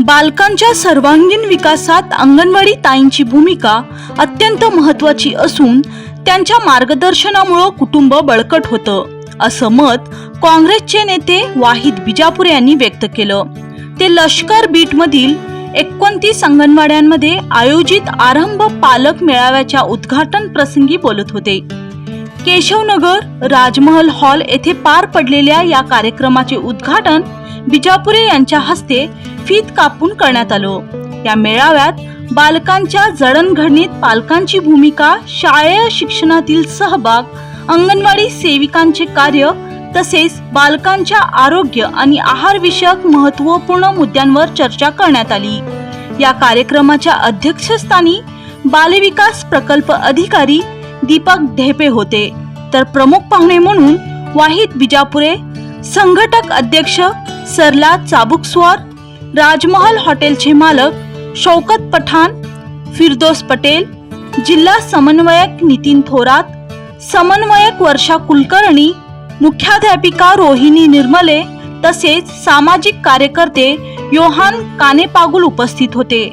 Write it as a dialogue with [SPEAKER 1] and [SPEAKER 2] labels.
[SPEAKER 1] बालकांच्या सर्वांगीण विकासात अंगणवाडी ताईंची भूमिका अत्यंत महत्वाची असून त्यांच्या मार्गदर्शनामुळं कुटुंब बळकट होतं असं मत काँग्रेसचे नेते वाहिद बिजापूर यांनी व्यक्त केलं. ते लष्कर बीटमधील एकोणतीस अंगणवाड्यांमध्ये आयोजित आरंभ पालक मेळाव्याच्या उद्घाटन प्रसंगी बोलत होते. केशवनगर राजमहल हॉल येथे पार पडलेल्या या कार्यक्रमाचे उद्घाटन बिजापुरे यांच्या हस्ते फीत कापून करण्यात आलं. या मेळाव्यात बालकांच्या जडणघडणीत पालकांची भूमिका शालेय शिक्षणातील सहभाग अंगणवाडी सेविकांचे कार्य तसेच बालकांच्या आरोग्य आणि आहार विषयक महत्त्वपूर्ण मुद्द्यांवर चर्चा करण्यात आली. या कार्यक्रमाच्या अध्यक्षस्थानी बालविकास प्रकल्प अधिकारी दीपक ढेपे होते. तर प्रमुख पाहुणे म्हणून वाहिद बिजापुरे संघटक अध्यक्ष सरला चाबुकस्वार राजमहल हॉटेलचे मालक शौकत पठाण फिरदोस पटेल जिल्हा समन्वयक नितीन थोरात समन्वयक वर्षा कुलकर्णी मुख्याध्यापिका रोहिणी निर्मले तसेच सामाजिक कार्यकर्ते योहान कानेपागुल उपस्थित होते.